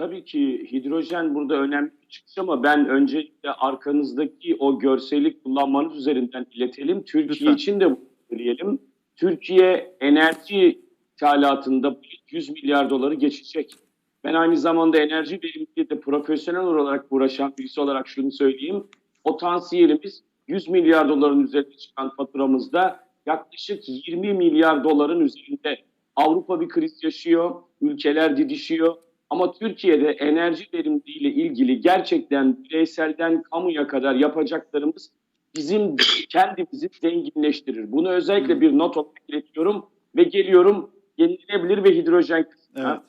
tabii ki hidrojen burada önemli bir çıkış ama ben öncelikle arkanızdaki o görseli kullanmanız üzerinden iletelim. Türkiye Lütfen. için de söyleyelim. Türkiye enerji ithalatında 100 milyar doları geçecek. Ben aynı zamanda enerji verimliliği de profesyonel olarak uğraşan birisi olarak şunu söyleyeyim. Potansiyelimiz 100 milyar doların üzerine çıkan faturamızda yaklaşık 20 milyar doların üzerinde. Avrupa bir kriz yaşıyor, ülkeler didişiyor. Ama Türkiye'de enerji verimliliği ile ilgili gerçekten bireyselden kamuya kadar yapacaklarımız bizim kendimizi zenginleştirir. Bunu özellikle bir not olarak iletiyorum ve geliyorum yenilenebilir ve hidrojen kısmına.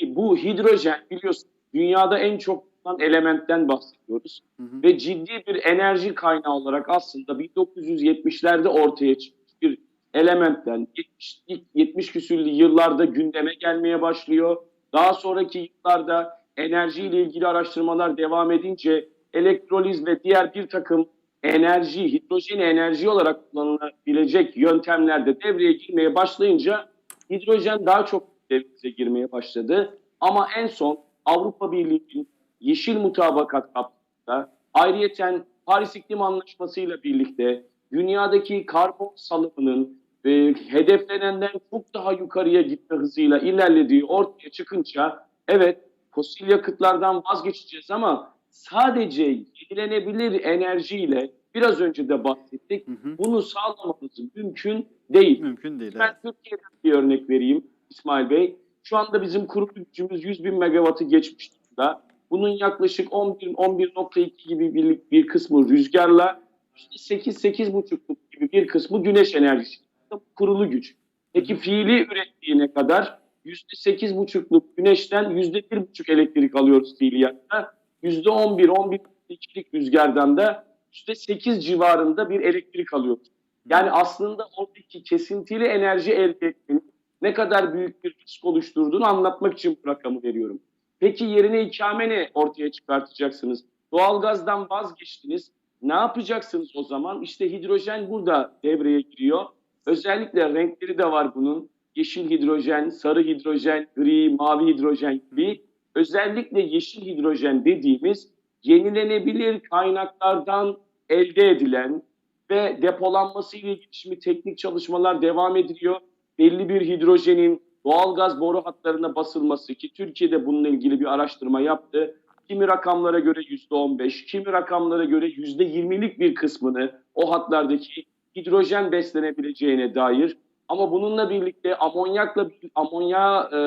Evet. Bu hidrojen biliyorsun dünyada en çok kullanılan elementten bahsediyoruz Hı hı. ve ciddi bir enerji kaynağı olarak aslında 1970'lerde ortaya çıkmış bir elementten 70, ilk 70 küsürlü yıllarda gündeme gelmeye başlıyor. Daha sonraki yıllarda enerjiyle ilgili araştırmalar devam edince elektroliz ve diğer bir takım enerji, hidrojen enerji olarak kullanılabilecek yöntemlerde devreye girmeye başlayınca hidrojen daha çok devreye girmeye başladı. Ama en son Avrupa Birliği'nin yeşil mutabakat kapsamında ayrıyeten Paris İklim Anlaşması ile birlikte dünyadaki karbon salımının e, hedeflenenden çok daha yukarıya gitme hızıyla ilerlediği ortaya çıkınca evet fosil yakıtlardan vazgeçeceğiz ama sadece yenilenebilir enerjiyle biraz önce de bahsettik Hı hı. bunu sağlamamız mümkün değil. Mümkün değil. Ben Türkiye'den bir örnek vereyim İsmail Bey. Şu anda bizim kurulu gücümüz 100 bin megawattı geçmiş durumda. Bunun yaklaşık 11 11.2 gibi bir, bir kısmı rüzgarla, 8-8,5 gibi bir kısmı güneş enerjisi. Kurulu güç. Peki fiili ürettiği ne kadar? %8,5'luk güneşten %1,5 elektrik alıyoruz fiiliyatta. %11, 11,2'lik rüzgardan da %8 civarında bir elektrik alıyoruz. Yani aslında oradaki kesintili enerji elde etmenin ne kadar büyük bir risk oluşturduğunu anlatmak için bu rakamı veriyorum. Peki yerine ikame ne ortaya çıkartacaksınız? Doğalgazdan vazgeçtiniz. Ne yapacaksınız o zaman? İşte hidrojen burada devreye giriyor. Özellikle renkleri de var bunun. Yeşil hidrojen, sarı hidrojen, gri, mavi hidrojen gibi. Özellikle yeşil hidrojen dediğimiz yenilenebilir kaynaklardan elde edilen ve depolanması ile ilgili şimdi teknik çalışmalar devam ediliyor. Belli bir hidrojenin doğalgaz boru hatlarına basılması ki Türkiye'de bununla ilgili bir araştırma yaptı. Kimi rakamlara göre yüzde on beş, kimi rakamlara göre yüzde yirmilik bir kısmını o hatlardaki hidrojen beslenebileceğine dair. Ama bununla birlikte amonyakla amonya e,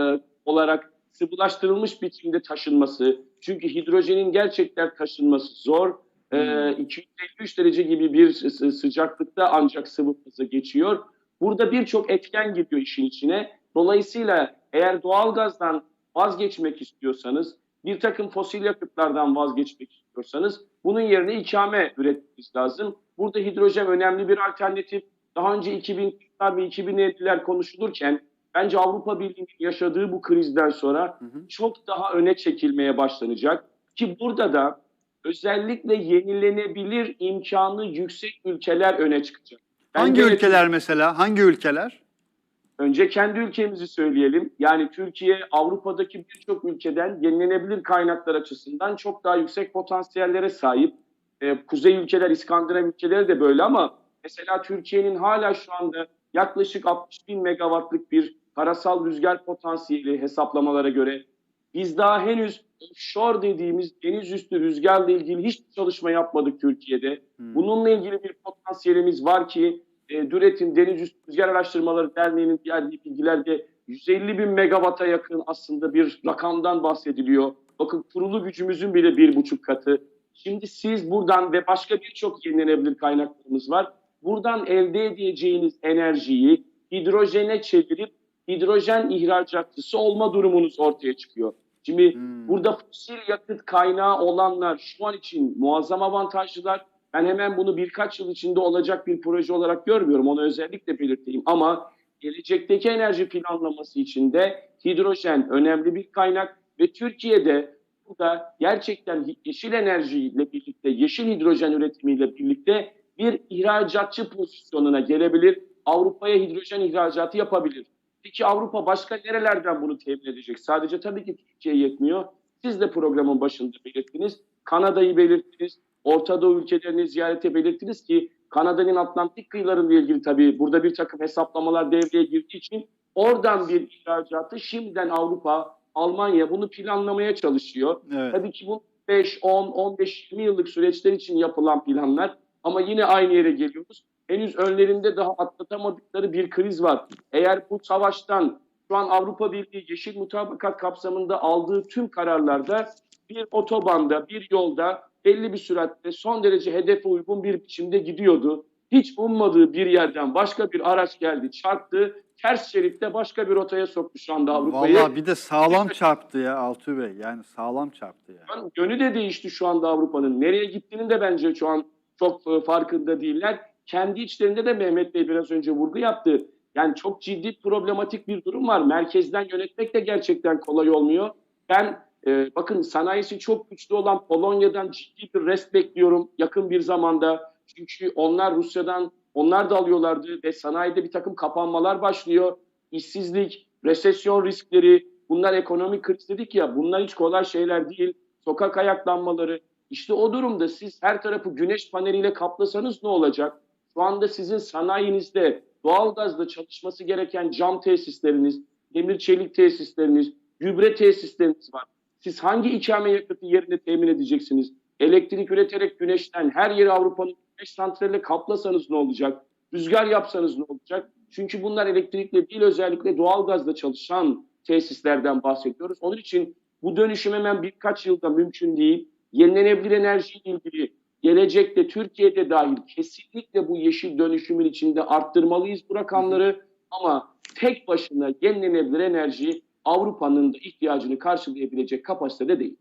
olarak sıvılaştırılmış biçimde taşınması. Çünkü hidrojenin gerçekten taşınması zor. E, Hmm. 253 derece gibi bir sı- sıcaklıkta ancak sıvı fazı geçiyor. Burada birçok etken giriyor işin içine. Dolayısıyla eğer doğalgazdan vazgeçmek istiyorsanız, bir takım fosil yakıtlardan vazgeçmek istiyorsanız bunun yerine ikame üretmeniz lazım. Burada hidrojen önemli bir alternatif. Daha önce 2040'lar ve 2050'ler konuşulurken bence Avrupa Birliği'nin yaşadığı bu krizden sonra Hı hı. çok daha öne çekilmeye başlanacak. Ki burada da özellikle yenilenebilir imkanı yüksek ülkeler öne çıkacak. Ben Hangi ülkeler mesela? Hangi ülkeler? Önce kendi ülkemizi söyleyelim. Yani Türkiye Avrupa'daki birçok ülkeden yenilenebilir kaynaklar açısından çok daha yüksek potansiyellere sahip. Ee, kuzey ülkeler, İskandinav ülkeleri de böyle ama mesela Türkiye'nin hala şu anda yaklaşık 60 bin megawattlık bir karasal rüzgar potansiyeli hesaplamalara göre biz daha henüz offshore dediğimiz deniz üstü rüzgarla ilgili hiçbir çalışma yapmadık Türkiye'de. Hmm. Bununla ilgili bir potansiyelimiz var ki e, Düret'in Deniz Rüzgar Araştırmaları Derneği'nin diğer bilgilerde 150 bin megawata yakın aslında bir rakamdan bahsediliyor. Bakın kurulu gücümüzün bile bir buçuk katı. Şimdi siz buradan ve başka birçok yenilenebilir kaynaklarımız var. Buradan elde edeceğiniz enerjiyi hidrojene çevirip hidrojen ihracatçısı olma durumunuz ortaya çıkıyor. Şimdi Hmm. burada fosil yakıt kaynağı olanlar şu an için muazzam avantajlılar. Ben hemen bunu birkaç yıl içinde olacak bir proje olarak görmüyorum. Onu özellikle belirteyim. Ama gelecekteki enerji planlaması için de hidrojen önemli bir kaynak ve Türkiye'de burada gerçekten yeşil enerjiyle birlikte, yeşil hidrojen üretimiyle birlikte bir ihracatçı pozisyonuna gelebilir. Avrupa'ya hidrojen ihracatı yapabilir. Peki Avrupa başka nerelerden bunu temin edecek? Sadece tabii ki Türkiye yetmiyor. Siz de programın başında belirttiniz. Kanada'yı belirttiniz. Orta Doğu ülkelerini ziyarete belirttiniz ki Kanada'nın Atlantik kıyılarıyla ilgili tabii burada bir takım hesaplamalar devreye girdiği için oradan bir ihracatı şimdiden Avrupa, Almanya bunu planlamaya çalışıyor. Evet. Tabii ki bu 5, 10, 15, 20 yıllık süreçler için yapılan planlar ama yine aynı yere geliyoruz. Henüz önlerinde daha atlatamadıkları bir kriz var. Eğer bu savaştan şu an Avrupa Birliği Yeşil Mutabakat kapsamında aldığı tüm kararlarda bir otobanda, bir yolda belli bir süratte son derece hedefe uygun bir biçimde gidiyordu. Hiç ummadığı bir yerden başka bir araç geldi, çarptı. Ters şeritte başka bir rotaya soktu şu anda Avrupa'yı. Vallahi bir de sağlam çarptı ya Altı Bey. Yani sağlam çarptı ya. Yani Yönü de değişti şu anda Avrupa'nın. Nereye gittiğini de bence şu an çok e, farkında değiller. Kendi içlerinde de Mehmet Bey biraz önce vurgu yaptı. Yani çok ciddi problematik bir durum var. Merkezden yönetmek de gerçekten kolay olmuyor. Ben e, bakın sanayisi çok güçlü olan Polonya'dan ciddi bir rest bekliyorum yakın bir zamanda. Çünkü onlar Rusya'dan onlar da alıyorlardı ve sanayide bir takım kapanmalar başlıyor. İşsizlik, resesyon riskleri, bunlar ekonomik kriz dedik ya bunlar hiç kolay şeyler değil. Sokak ayaklanmaları. İşte o durumda siz her tarafı güneş paneliyle kaplasanız ne olacak? Şu anda sizin sanayinizde doğalgazla çalışması gereken cam tesisleriniz, demir çelik tesisleriniz, gübre tesisleriniz var. Siz hangi ikame yakıtı yerine temin edeceksiniz? Elektrik üreterek güneşten her yeri Avrupa'nın güneş santraliyle kaplasanız ne olacak? Rüzgar yapsanız ne olacak? Çünkü bunlar elektrikle değil özellikle doğalgazla çalışan tesislerden bahsediyoruz. Onun için bu dönüşüm hemen birkaç yılda mümkün değil. Yenilenebilir enerjiyle ilgili gelecekte Türkiye'de dahil kesinlikle bu yeşil dönüşümün içinde arttırmalıyız bu rakamları. Ama tek başına yenilenebilir enerji Avrupa'nın da ihtiyacını karşılayabilecek kapasitede değil.